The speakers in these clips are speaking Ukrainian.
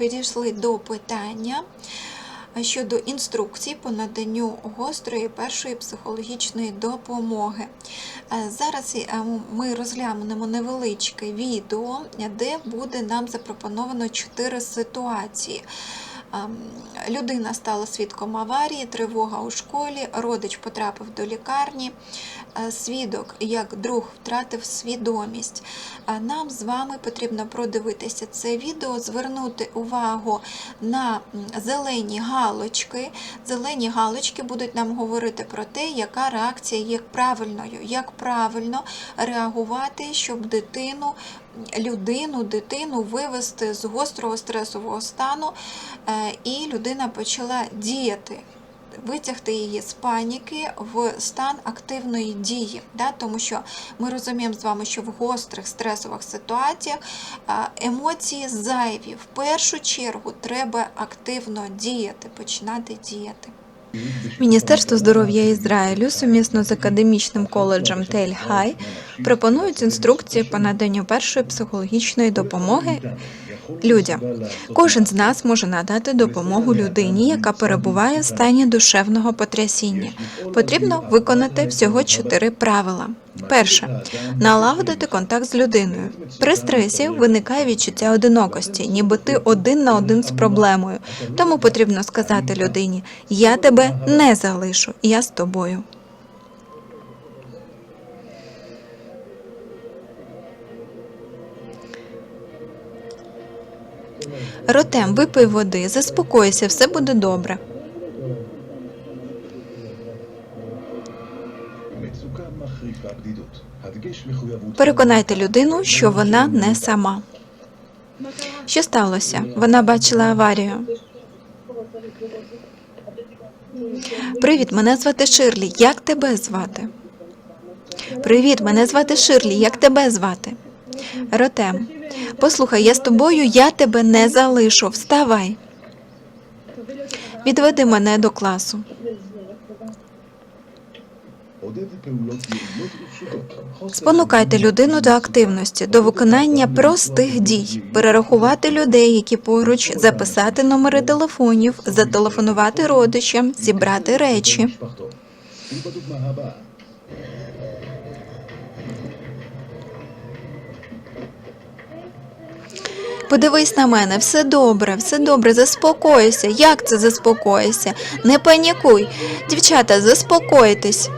підійшли до питання щодо інструкцій по наданню гострої першої психологічної допомоги. Зараз е, ми розглянемо невеличке відео, де буде нам запропоновано чотири ситуації. Ем, Людина стала свідком аварії, тривога у школі, родич потрапив до лікарні, е, свідок як друг втратив свідомість. Нам з вами потрібно продивитися це відео, звернути увагу на зелені галочки. Зелені галочки будуть нам говорити про те, яка реакція є правильною, як правильно реагувати, щоб дитину, людину, дитину вивести з гострого стресового стану, е, і людина почала діяти. Витягти її з паніки в стан активної дії, да? тому що ми розуміємо з вами, що в гострих стресових ситуаціях емоції зайві. В першу чергу треба активно діяти, починати діяти. Міністерство здоров'я Ізраїлю сумісно з академічним коледжем Тель Хай пропонують інструкції по наданню першої психологічної допомоги людям. Кожен з нас може надати допомогу людині, яка перебуває в стані душевного потрясіння. Потрібно виконати всього чотири правила. Перше налагодити контакт з людиною. При стресі виникає відчуття одинокості, ніби ти один на один з проблемою. Тому потрібно сказати людині: Я тебе не залишу, я з тобою. Ротем, випий води, заспокойся, все буде добре. Переконайте людину, що вона не сама. Що сталося? Вона бачила аварію. Привіт, мене звати Ширлі. Як тебе звати? Привіт, мене звати Ширлі. Як тебе звати? Ротем, послухай, я з тобою, я тебе не залишу. Вставай. Відведи мене до класу. Спонукайте людину до активності, до виконання простих дій, перерахувати людей, які поруч, записати номери телефонів, зателефонувати родичам, зібрати речі. подивись на мене, все добре, все добре, заспокойся. Як це заспокойся? Не панікуй. Дівчата, заспокойтесь.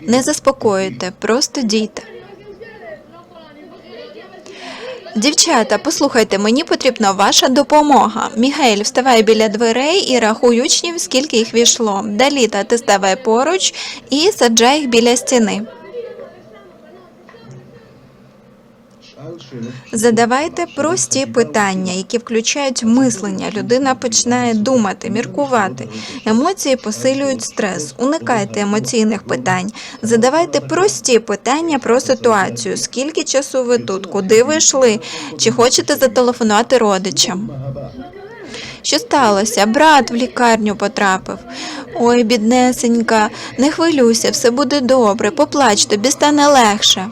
Не заспокоїте, просто дійте. Дівчата, послухайте, мені потрібна ваша допомога. Мігель вставай біля дверей і рахуй учнів, скільки їх війшло. Даліта, ти ставай поруч і саджай їх біля стіни. Задавайте прості питання, які включають мислення. Людина починає думати, міркувати. Емоції посилюють стрес. Уникайте емоційних питань. Задавайте прості питання про ситуацію. Скільки часу ви тут? Куди ви йшли? Чи хочете зателефонувати родичам? Що сталося? Брат в лікарню потрапив. Ой, біднесенька, не хвилюйся, все буде добре. Поплач, тобі стане легше.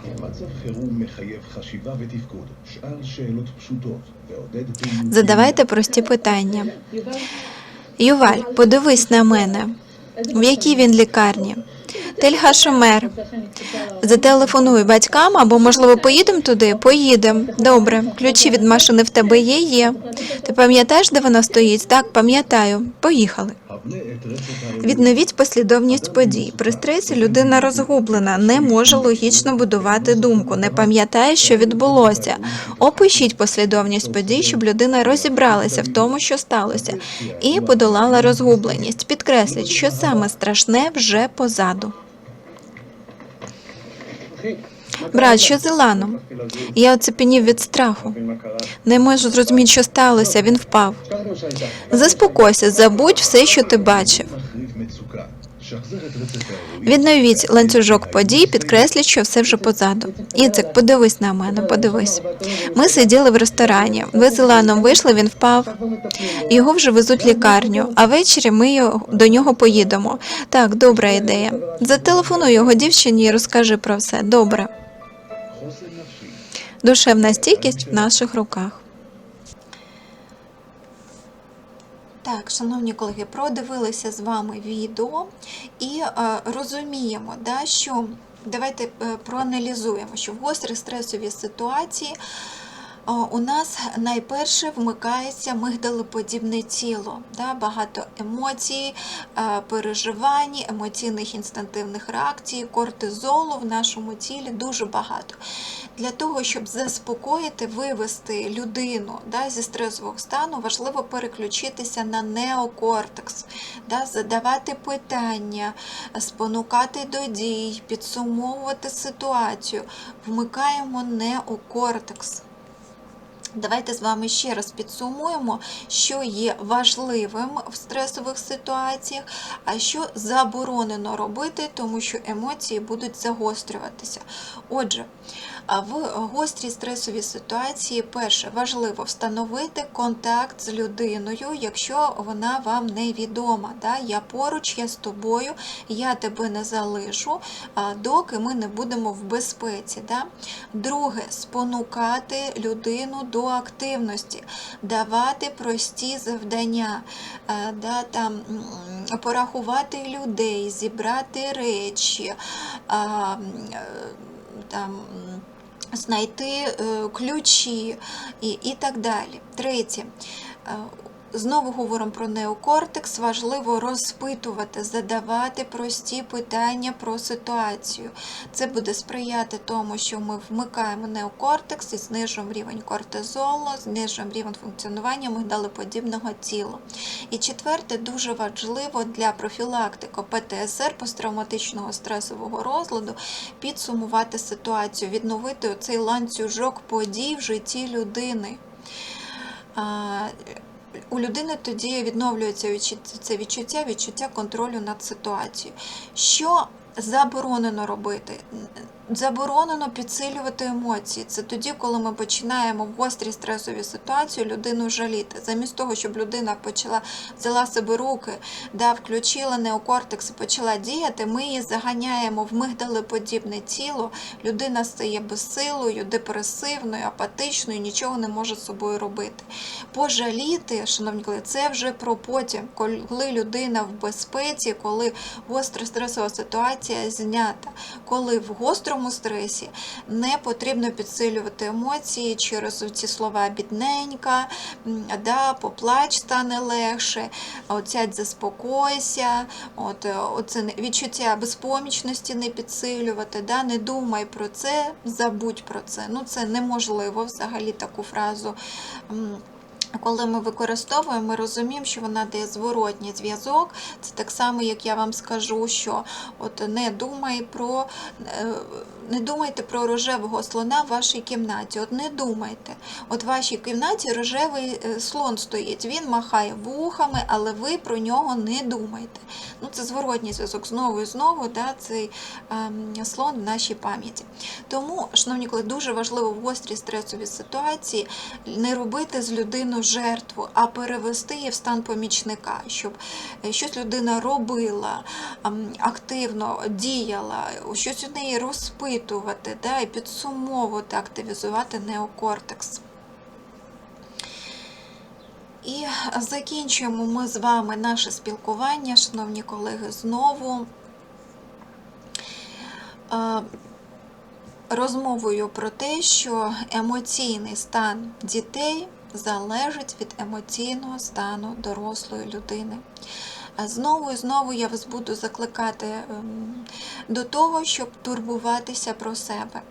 Задавайте прості питання. Юваль, подивись на мене. В якій він лікарні? Тельга Шумер. Зателефонуй батькам або, можливо, поїдемо туди? Поїдемо. Добре, ключі від машини в тебе є. Є. Ти пам'ятаєш, де вона стоїть? Так, пам'ятаю. Поїхали. Відновіть послідовність подій. При стресі людина розгублена, не може логічно будувати думку, не пам'ятає, що відбулося. Опишіть послідовність подій, щоб людина розібралася в тому, що сталося, і подолала розгубленість. Підкресліть, що саме страшне вже позаду. Брат, що з Іланом? Я оцепенів від страху. Не можу зрозуміти, що сталося. Він впав. Заспокойся, забудь все, що ти бачив. Відновіть ланцюжок подій, підкресліть, що все вже позаду. Іцик, подивись на мене, подивись. Ми сиділи в ресторані. Ви з Іланом вийшли, він впав. Його вже везуть в лікарню, а ввечері ми до нього поїдемо. Так, добра ідея. Зателефонуй його дівчині і розкажи про все. Добре. Душевна стійкість в наших руках. Так, шановні колеги, продивилися з вами відео і е, розуміємо, да, що давайте е, проаналізуємо, що в гострі стресові ситуації у нас найперше вмикається мигдалоподібне тіло, да, багато емоцій, е, переживань, емоційних інстинктивних реакцій, кортизолу в нашому тілі дуже багато. Для того, щоб заспокоїти, вивести людину да, зі стресового стану, важливо переключитися на неокортекс, да, задавати питання, спонукати до дій, підсумовувати ситуацію. Вмикаємо неокортекс. Давайте з вами ще раз підсумуємо, що є важливим в стресових ситуаціях, а що заборонено робити, тому що емоції будуть загострюватися. Отже, в гострій стресовій ситуації, перше, важливо встановити контакт з людиною, якщо вона вам невідома. Да? Я поруч, я з тобою, я тебе не залишу, доки ми не будемо в безпеці. Да? Друге, спонукати людину до активності, давати прості завдання, е, да, там, порахувати людей, зібрати речі. е, там, знайти е, ключі і, і так далі. Третє. Знову говоримо про неокортекс. Важливо розпитувати, задавати прості питання про ситуацію. Це буде сприяти тому, що ми вмикаємо неокортекс і знижуємо рівень кортизолу, знижуємо рівень функціонування мигдалоподібного тіла. І четверте, дуже важливо для профілактики ПТСР посттравматичного стресового розладу підсумувати ситуацію, відновити оцей ланцюжок подій в житті людини. У людини тоді відновлюється це відчуття, відчуття контролю над ситуацією. Що заборонено робити? Заборонено підсилювати емоції. Це тоді, коли ми починаємо в гострій стресовій ситуації людину жаліти. Замість того, щоб людина почала взяла себе руки, да, включила неокортекс і почала діяти, ми її заганяємо в мигдалеподібне тіло. Людина стає безсилою, депресивною, апатичною, нічого не може з собою робити. Пожаліти, шановні колеги, це вже про потім, коли людина в безпеці, коли гостра стресова ситуація знята, коли в гострому стресі не потрібно підсилювати емоції через ці слова бідненька, да, поплач стане легше, оцять заспокойся, от, е, оце відчуття безпомічності не підсилювати, да, не думай про це, забудь про це. Ну, це неможливо взагалі таку фразу. Коли ми використовуємо, ми розуміємо, що вона дає зворотній зв'язок. Це так само, як я вам скажу, що от не думай про е, не думайте про рожевого слона в вашій кімнаті. От не думайте. От в вашій кімнаті рожевий е, слон стоїть. Він махає вухами, але ви про нього не думайте. Ну, це зворотній зв'язок знову і знову, да, цей ем, слон в нашій пам'яті. Тому, шановні колеги, дуже важливо в гострій стресовій ситуації не робити з людину жертву, а перевести її в стан помічника, щоб е, щось людина робила, ем, активно діяла, щось у неї розпитувати, да, і підсумовувати, активізувати неокортекс. І закінчуємо ми з вами наше спілкування, шановні колеги, знову е, розмовою про те, що емоційний стан дітей залежить від емоційного стану дорослої людини. Знову і знову я вас буду закликати ем, до того, щоб турбуватися про себе,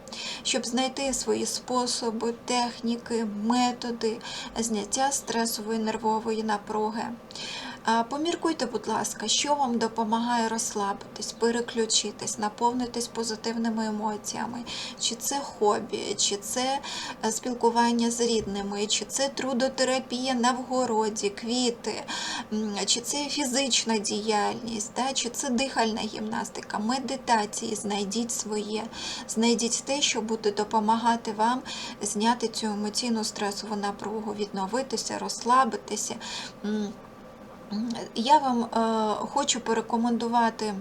щоб знайти свої способи, техніки, методи зняття стресової нервової напруги. Поміркуйте, будь ласка, що вам допомагає розслабитись, переключитись, наповнитись позитивними емоціями, чи це хобі, чи це е, спілкування з рідними, чи це трудотерапія на вгороді, квіти, чи це фізична діяльність, да, чи це дихальна гімнастика, медитації, знайдіть своє, знайдіть те, що буде допомагати вам зняти цю емоційну стресову напругу, відновитися, розслабитися. Я вам е, хочу порекомендувати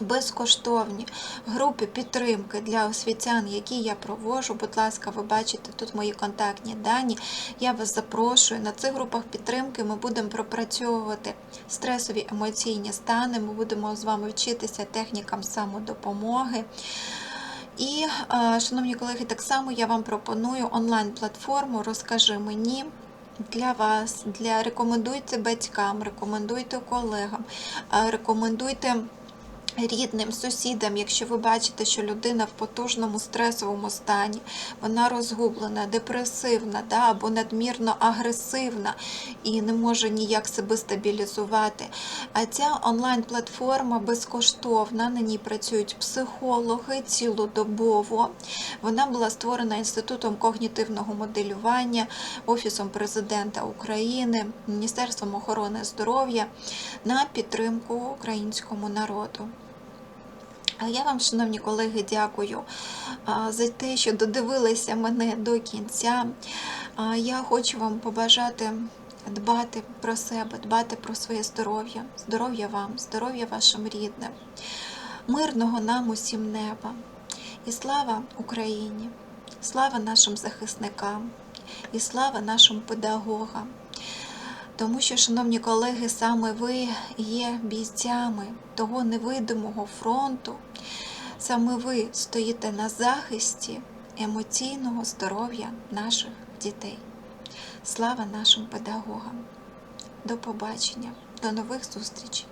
безкоштовні групи підтримки для освітян, які я проводжу. Будь ласка, ви бачите тут мої контактні дані. Я вас запрошую. На цих групах підтримки ми будемо пропрацьовувати стресові емоційні стани. Ми будемо з вами вчитися технікам самодопомоги. І, е, шановні колеги, так само я вам пропоную онлайн-платформу Розкажи мені. Для вас, для рекомендуйте батькам, рекомендуйте колегам, е, рекомендуйте рідним, сусідам, якщо ви бачите, що людина в потужному стресовому стані, вона розгублена, депресивна да, або надмірно агресивна і не може ніяк себе стабілізувати. А ця онлайн-платформа безкоштовна, на ній працюють психологи цілодобово. Вона була створена Інститутом когнітивного моделювання, Офісом президента України, Міністерством охорони здоров'я на підтримку українському народу. Я вам, шановні колеги, дякую за те, що додивилися мене до кінця. Я хочу вам побажати дбати про себе, дбати про своє здоров'я, здоров'я вам, здоров'я вашим рідним, мирного нам усім неба. І слава Україні, слава нашим захисникам, і слава нашим педагогам. Тому що, шановні колеги, саме ви є бійцями того невидимого фронту, саме ви стоїте на захисті емоційного здоров'я наших дітей. Слава нашим педагогам! До побачення, до нових зустрічей!